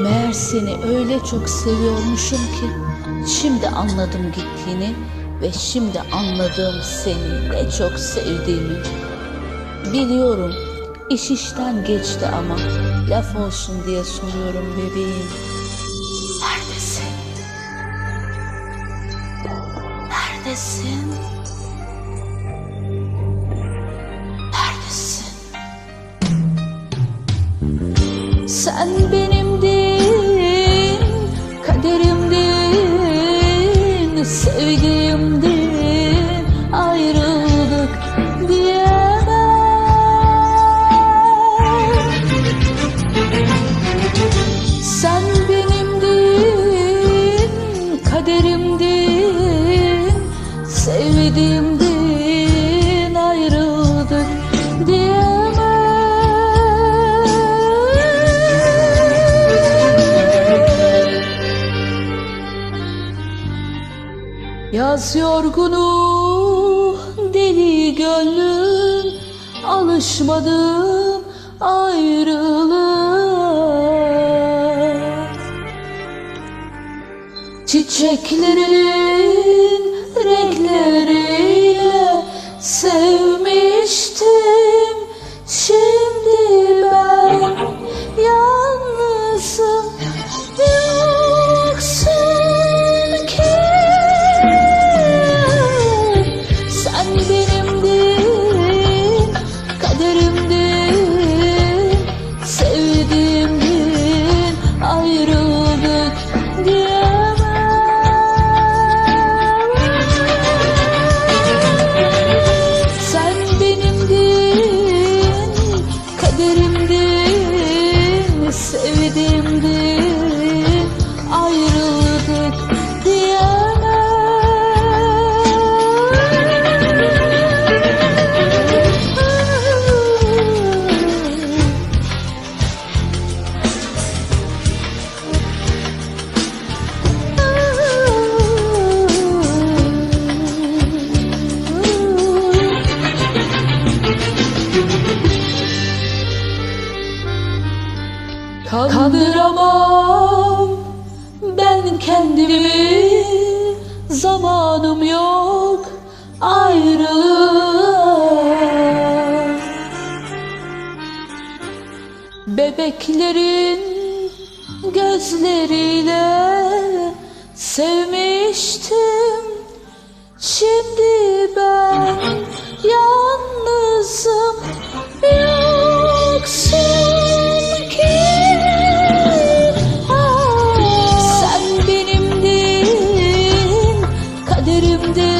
Meğer seni öyle çok seviyormuşum ki şimdi anladım gittiğini ve şimdi anladım seni ne çok sevdiğimi. Biliyorum iş işten geçti ama laf olsun diye soruyorum bebeğim. Neredesin? Neredesin? Neredesin? Sen benimdin, Yaz yorgunu deli gönlüm alışmadım ayrılığa. Çiçeklerin Kandıramam ben kendimi Zamanım yok ayrılığa. Bebeklerin gözleriyle sevmiştim. Şimdi ben yalnızım gözlerimde